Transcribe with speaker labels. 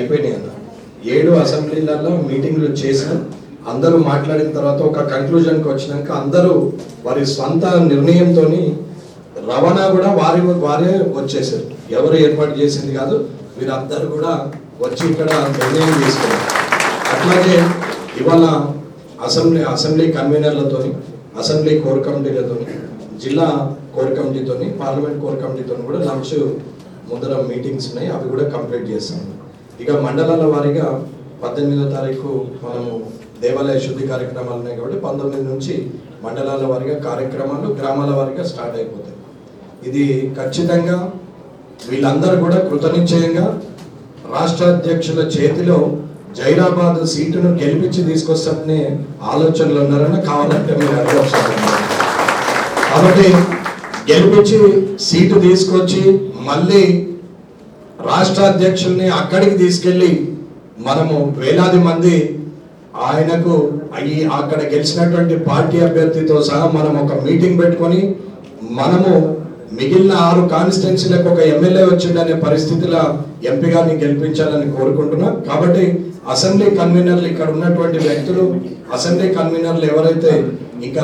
Speaker 1: అయిపోయినాయి అన్న. ఏడు అసెంబ్లీలలో మీటింగ్లు చేసిన అందరూ మాట్లాడిన తర్వాత ఒక కంక్లూజన్కి వచ్చినాక అందరూ వారి స్వంత నిర్ణయంతో రవాణా కూడా వారి వారే వచ్చేసారు ఎవరు ఏర్పాటు చేసింది కాదు వీరందరూ కూడా వచ్చి ఇక్కడ నిర్ణయం తీసుకున్నారు. అట్లాగే ఇవాళ అసెంబ్లీ అసెంబ్లీ కన్వీనర్లతోని అసెంబ్లీ కోర్ కమిటీలతోని జిల్లా కోర్ కమిటీతోని పార్లమెంట్ కోర్ కమిటీతో కూడా లంచ్ ముందర మీటింగ్స్ ఉన్నాయి. అవి కూడా కంప్లీట్ చేస్తాం. ఇక మండలాల వారీగా పద్దెనిమిదో తారీఖు మనము దేవాలయ శుద్ధి కార్యక్రమాలు ఉన్నాయి కాబట్టి పంతొమ్మిది నుంచి మండలాల వారీగా కార్యక్రమాలు గ్రామాల వారీగా స్టార్ట్ అయిపోతాయి. ఇది ఖచ్చితంగా వీళ్ళందరూ కూడా కృతనిశ్చయంగా రాష్ట్ర అధ్యక్షుల చేతిలో జైరాబాద్ సీటును గెలిపించి తీసుకొస్తామనే ఆలోచనలు ఉన్నారని కావాలంటే మీరు అడగవచ్చు కాబట్టి గెలిపించి సీటు తీసుకొచ్చి మళ్ళీ రాష్ట్ర అధ్యక్షుల్ని అక్కడికి తీసుకెళ్ళి మనము వేలాది మంది ఆయనకు అయ్యి అక్కడ గెలిచినటువంటి పార్టీ అభ్యర్థితో సహా మనం ఒక మీటింగ్ పెట్టుకొని మనము మిగిలిన ఆరు కాన్స్టిట్యున్సీలకు ఒక ఎమ్మెల్యే వచ్చిండనే పరిస్థితిలో ఎంపీగారిని గెలిపించాలని కోరుకుంటున్నా. కాబట్టి అసెంబ్లీ కన్వీనర్లు ఇక్కడ ఉన్నటువంటి వ్యక్తులు అసెంబ్లీ కన్వీనర్లు ఎవరైతే ఇంకా